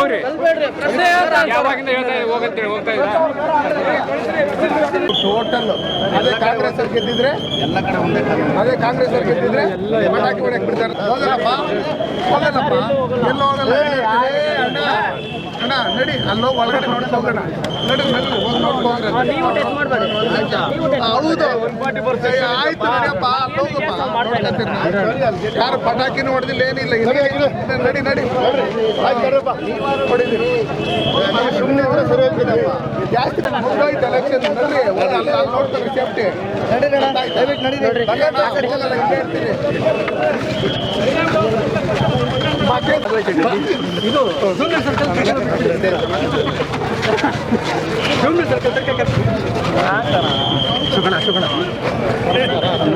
ಹೋಗ್ರಿ. ಯಾವಾಗಿಂದ ಹೇಳ್ತಾ ಇದ್ದೀವಿ ಹೋಗಂತೇಳಿ ಹೋಗ್ತಾ ಇದ್ದೀರಾ? ಟೋಟಲ್ ಅದೇ ಕಾಂಗ್ರೆಸ್ ಅವ್ರು ಗೆದ್ದಿದ್ರೆ? ಎಲ್ಲ ಕಡೆ ಒಂದೇ ಅದೇ ಕಾಂಗ್ರೆಸ್ ಅವ್ರು ಗೆದ್ದಿದ್ರೆ? ಪಟಾಕಿ ಹೊಡೆಯಕ್ ಬಿಡ್ತಾರೆ. ಹೋಗಲ್ಲಪ್ಪ. ಹೋಗಲ್ಲಪ್ಪ. ಎಲ್ಲ ಹೋಗಲ್ಲ? ಏ, ಅಣ್ಣ ಅಣ್ಣ ನಡಿ. ಅಲ್ಲೋಗಿ ಒಳಗಡೆ ನೋಡಿ ಹೋಗೋಣ. ನಡಿ ನಡಿ ಹೋಗಿ ನೋಡ್ಕೊಂಡು ಹೌದು. ಆಯ್ತು ಯಾರು ಪಟಾಕಿನೂ ಹೊಡೆದಿಲ್ಲ ಏನಿಲ್ಲ. ನಡಿ ನಡಿ ಸುಮ್ಮನೆ ಜಾಸ್ತಿ ಮುಗ್ದೋಯ್ತು ಎಲೆಕ್ಷನ್ ನಡ್ರಿ ಹೋಗಿ ಅಲ್ಲಿ ಅಲ್ಲಿ ನೋಡ್ತಾರೆ ಸೇಫ್ಟಿ ಇದು ಸುಗಣ ಆಗಿತ್ತು